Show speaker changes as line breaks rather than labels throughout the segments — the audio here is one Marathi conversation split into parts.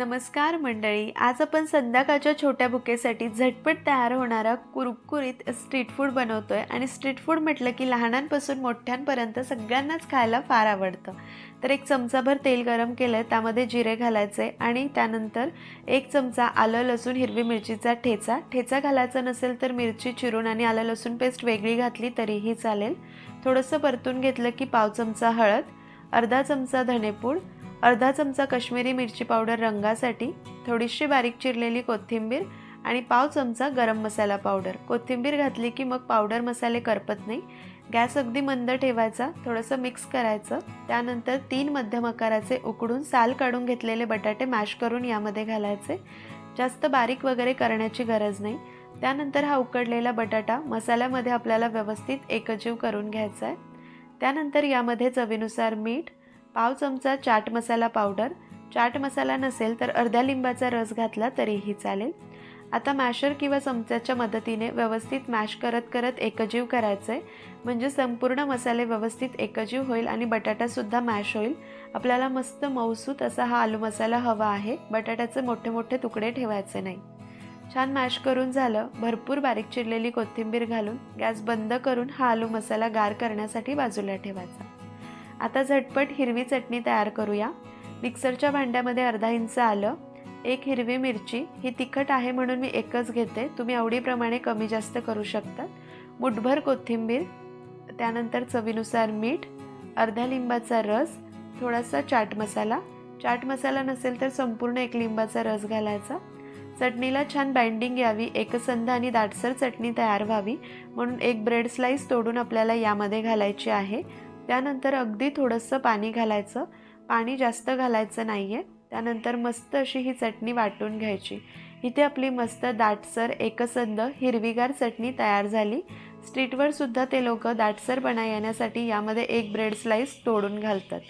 नमस्कार मंडळी. आज आपण संध्याकाळच्या छोट्या बुकेसाठी झटपट तयार होणारा कुरकुरीत स्ट्रीट फूड बनवतो आहे आणि स्ट्रीट फूड म्हटलं की लहानांपासून मोठ्यांपर्यंत सगळ्यांनाच खायला फार आवडतं. तर एक चमचाभर तेल गरम केलं आहे त्यामध्ये जिरे घालायचे आणि त्यानंतर एक चमचा आलं लसूण हिरवी मिरचीचा ठेचा. ठेचा घालायचा नसेल तर मिरची चिरून आणि आलं लसूण पेस्ट वेगळी घातली तरीही चालेल. थोडंसं परतून घेतलं की पाव चमचा हळद अर्धा चमचा धनेपूड अर्धा चमचा काश्मीरी मिरची पावडर रंगासाठी थोडीशी बारीक चिरलेली कोथिंबीर आणि पाव चमचा गरम मसाला पावडर. कोथिंबीर घातली की मग पावडर मसाले करपत नाही. गॅस अगदी मंद ठेवायचा थोडंसं मिक्स करायचं. त्यानंतर तीन मध्यम आकाराचे उकडून साल काढून घेतलेले बटाटे मॅश करून यामध्ये घालायचे. जास्त बारीक वगैरे करण्याची गरज नाही. त्यानंतर हा उकडलेला बटाटा मसाल्यामध्ये आपल्याला व्यवस्थित एकजीव करून घ्यायचा आहे. त्यानंतर यामध्ये चवीनुसार मीठ पाव चमचा चाट मसाला पावडर. चाट मसाला नसेल तर अर्ध्या लिंबाचा रस घातला तरीही चालेल. आता मॅशर किंवा चमच्याच्या मदतीने व्यवस्थित मॅश करत करत एकजीव करायचं आहे म्हणजे संपूर्ण मसाले व्यवस्थित एकजीव होईल आणि बटाटासुद्धा मॅश होईल. आपल्याला मस्त मऊसूत असा हा आलू मसाला हवा आहे. बटाट्याचे मोठे मोठे तुकडे ठेवायचे नाही. छान मॅश करून झालं भरपूर बारीक चिरलेली कोथिंबीर घालून गॅस बंद करून हा आलू मसाला गार करण्यासाठी बाजूला ठेवायचा. आता झटपट हिरवी चटणी तयार करूया. मिक्सरच्या भांड्यामध्ये अर्धा इंच आलं एक हिरवी मिरची. ही तिखट आहे म्हणून मी एकच घेते. तुम्ही आवडीप्रमाणे कमी जास्त करू शकता. मुठभर कोथिंबीर त्यानंतर चवीनुसार मीठ अर्ध्या लिंबाचा रस थोडासा चाट मसाला. चाट मसाला नसेल तर संपूर्ण एक लिंबाचा रस घालायचा. चटणीला छान बाइंडिंग यावी एकसंध आणि दाटसर चटणी तयार व्हावी म्हणून एक ब्रेड स्लाईस तोडून आपल्याला यामध्ये घालायची आहे. त्यानंतर अगदी थोडंसं पाणी घालायचं. पाणी जास्त घालायचं नाही आहे त्यानंतर मस्त अशी ही चटणी वाटून घ्यायची. इथे आपली मस्त दाटसर एकसंद हिरवीगार चटणी तयार झाली. स्ट्रीटवर सुद्धा ते लोक दाटसरपणा येण्यासाठी यामध्ये एक ब्रेड स्लाईस तोडून घालतात.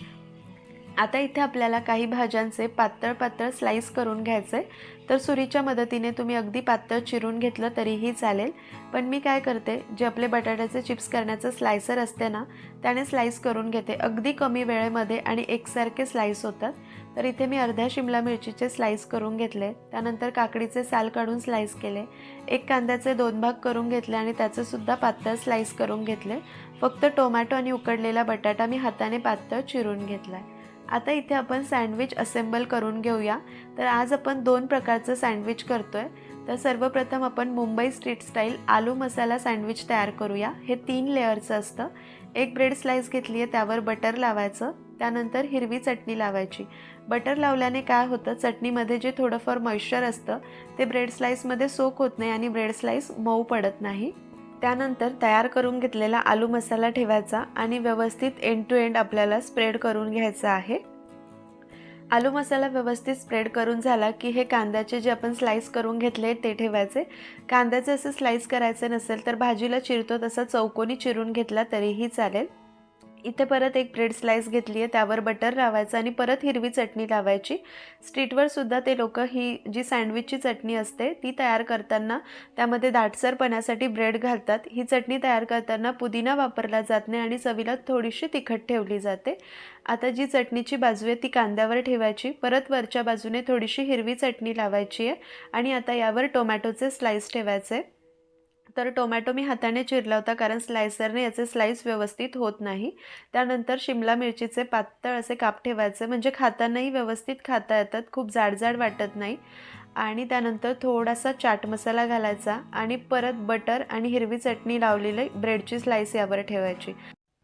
आता इथे आपल्याला काही भाज्यांचे पातळ पातळ स्लाईस करून घ्यायचे. तर सुरीच्या मदतीने तुम्ही अगदी पातळ चिरून घेतलं तरीही चालेल. पण मी काय करते जे आपले बटाट्याचे चिप्स करण्याचं स्लायसर असते ना त्याने स्लाईस करून घेते. अगदी कमी वेळेमध्ये आणि एकसारखे स्लाईस होतात. तर इथे मी अर्ध्या शिमला मिरचीचे स्लाईस करून घेतले. त्यानंतर काकडीचे साल काढून स्लाईस केले. एक कांद्याचे दोन भाग करून घेतले आणि त्याचंसुद्धा पातळ स्लाईस करून घेतले. फक्त टोमॅटो आणि उकडलेला बटाटा मी हाताने पातळ चिरून घेतला आहे आता इथे आपण सँडविच असेंबल करून घेऊया. तर आज आपण दोन प्रकारचं सँडविच करतो आहे तर सर्वप्रथम आपण Mumbai street style aloo masala sandwich तयार करूया. हे तीन लेअरचं असतं. एक ब्रेड स्लाईस घेतली आहे त्यावर बटर लावायचं. त्यानंतर हिरवी चटणी लावायची. बटर लावल्याने काय होतं चटणीमध्ये जे थोडंफार मॉइश्चर असतं ते ब्रेड स्लाईसमध्ये सोक होत नाही आणि ब्रेड स्लाईस मऊ पडत नाही. त्यानंतर तयार करून घेतलेला आलू मसाला ठेवायचा आणि व्यवस्थित एंड टू एंड आपल्याला स्प्रेड करून घ्यायचा आहे. आलू मसाला व्यवस्थित स्प्रेड करून झाला की हे कांद्याचे जे आपण स्लाईस करून घेतले ते ठेवायचे. कांद्याचे असं स्लाईस करायचं नसेल तर भाजीला चिरतो तसा चौकोनी चिरून घेतला तरीही चालेल. इथे परत एक ब्रेड स्लाईस घेतली आहे त्यावर बटर लावायचं आणि परत हिरवी चटणी लावायची. स्ट्रीटवर सुद्धा ते लोक ही जी सँडविचची चटणी असते ती तयार करताना त्यामध्ये दाटसरपणासाठी ब्रेड घालतात. ही चटणी तयार करताना पुदिना वापरला जात नाही आणि चवीला थोडीशी तिखट ठेवली जाते. आता जी चटणीची बाजू आहे ती कांद्यावर ठेवायची. परत वरच्या बाजूने थोडीशी हिरवी चटणी लावायची आहे आणि आता यावर टोमॅटोचे स्लाईस ठेवायचे. तर टोमॅटो मी हाताने चिरला होता कारण स्लायसरने याचे स्लाईस व्यवस्थित होत नाही. त्यानंतर शिमला मिरचीचे पातळ असे काप ठेवायचे म्हणजे खातानाही व्यवस्थित खाता येतात खूप जाडजाड वाटत नाही. आणि त्यानंतर थोडासा चाट मसाला घालायचा आणि परत बटर आणि हिरवी चटणी लावलेली ब्रेडची स्लाईस यावर ठेवायची.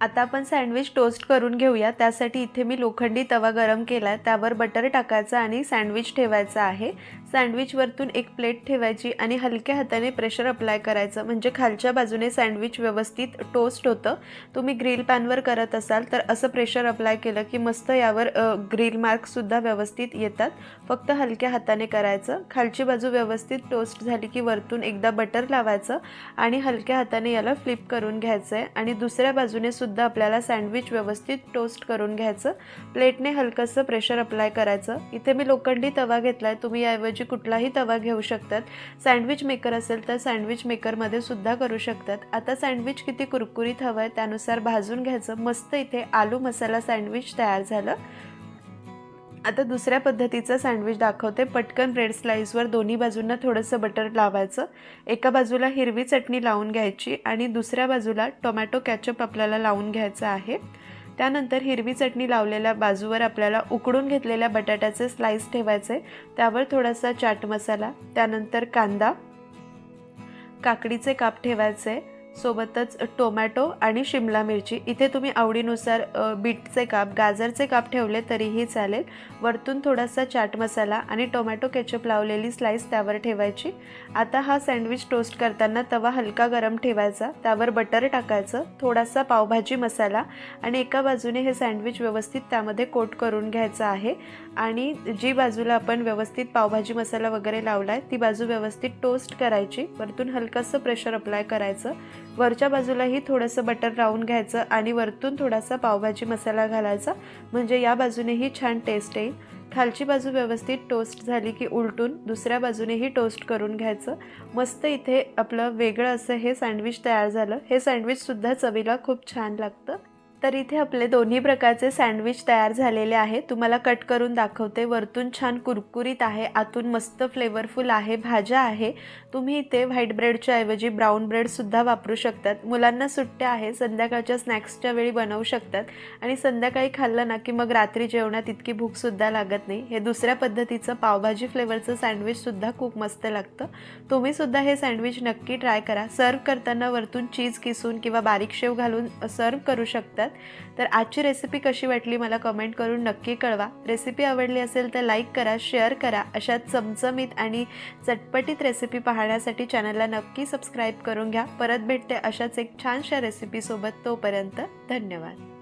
आता आपण सँडविच टोस्ट करून घेऊया. त्यासाठी इथे मी लोखंडी तवा गरम केला आहे त्यावर बटर टाकायचा आणि सँडविच ठेवायचा आहे. सँडविचवरतून एक प्लेट ठेवायची आणि हलक्या हाताने प्रेशर अप्लाय करायचं. म्हणजे खालच्या बाजूने सँडविच व्यवस्थित टोस्ट होतं. तुम्ही ग्रिल पॅनवर करत असाल तर असं प्रेशर अप्लाय केलं की मस्त यावर ग्रिल मार्कसुद्धा व्यवस्थित येतात. फक्त हलक्या हाताने करायचं. खालची बाजू व्यवस्थित टोस्ट झाली की वरतून एकदा बटर लावायचं आणि हलक्या हाताने याला फ्लिप करून घ्यायचं आहे आणि दुसऱ्या बाजूने सुद्धा आपल्याला सँडविच व्यवस्थित टोस्ट करून घ्यायचं. प्लेटने हलकंसं प्रेशर अप्लाय करायचं. इथे मी लोखंडी तवा घेतला आहे तुम्ही याऐवजी कुठलाही तवा घेऊ शकतात. सँडविच मेकर असेल तर सँडविच मेकरमध्ये सुद्धा करू शकतात. आता सँडविच किती कुरकुरीत हवं आहे त्यानुसार भाजून घ्यायचं. मस्त इथे आलू मसाला सँडविच तयार झालं. आता दुसऱ्या पद्धतीचं सँडविच दाखवते. पटकन ब्रेड स्लाईसवर दोन्ही बाजूंना थोडंसं बटर लावायचं. एका बाजूला हिरवी चटणी लावून घ्यायची आणि दुसऱ्या बाजूला टोमॅटो कॅचअप आपल्याला लावून घ्यायचं आहे. त्यानंतर हिरवी चटणी लावलेल्या बाजूवर आपल्याला उकडून घेतलेल्या बटाट्याचे स्लाईस ठेवायचे. त्यावर थोडासा चाट मसाला त्यानंतर कांदा काकडीचे काप ठेवायचे. सोबतच टोमॅटो आणि शिमला मिरची. इथे तुम्ही आवडीनुसार बीटचे काप गाजरचे काप ठेवले तरीही चालेल. वरतून थोडासा चाट मसाला आणि टोमॅटो केचप लावलेली स्लाईस त्यावर ठेवायची. आता हा सँडविच टोस्ट करताना तवा हलका गरम ठेवायचा. त्यावर बटर टाकायचं थोडासा पावभाजी मसाला आणि एका बाजूने हे सँडविच व्यवस्थित त्यामध्ये कोट करून घ्यायचं आहे. आणि जी बाजूला आपण व्यवस्थित पावभाजी मसाला वगैरे लावला आहे ती बाजू व्यवस्थित टोस्ट करायची. वरतून हलकंसं प्रेशर अप्लाय करायचं. वरच्या बाजूलाही थोडंसं बटर लावून घ्यायचं आणि वरतून थोडासा पावभाजी मसाला घालायचा. म्हणजे या बाजूनेही छान टेस्ट येईल. खालची बाजू व्यवस्थित टोस्ट झाली की उलटून दुसऱ्या बाजूनेही टोस्ट करून घ्यायचं. मस्त इथे आपलं वेगळं असं हे सँडविच तयार झालं. हे सँडविचसुद्धा चवीला खूप छान लागतं. तर इथे आपले दोन्ही प्रकारचे सँडविच तयार झालेले आहे तुम्हाला कट करून दाखवते. वरतून छान कुरकुरीत आहे. आतून मस्त फ्लेवरफुल आहे. भाज्या आहे. तुम्ही इथे व्हाईट ब्रेडच्या ऐवजी ब्राऊन ब्रेडसुद्धा वापरू शकतात. मुलांना सुट्ट्या आहे संध्याकाळच्या स्नॅक्सच्या वेळी बनवू शकतात. आणि संध्याकाळी खाल्लं ना की मग रात्री जेवणात इतकी भूकसुद्धा लागत नाही. हे दुसऱ्या पद्धतीचं पावभाजी फ्लेवरचं सँडविचसुद्धा खूप मस्त लागतं. तुम्हीसुद्धा हे सँडविच नक्की ट्राय करा. सर्व करताना वरतून चीज किसून किंवा बारीक शेव घालून सर्व करू शकतात तर आजची रेसिपी कशी वाटली मला कमेंट करून नक्की कळवा. रेसिपी आवडली असेल तर लाईक करा शेअर करा. अशा चमचमीत आणि चटपटीत रेसिपी पाहण्यासाठी चॅनलला नक्की सबस्क्राईब करून घ्या. परत भेटते अशाच एक छानशा रेसिपीसोबत तोपर्यंत धन्यवाद.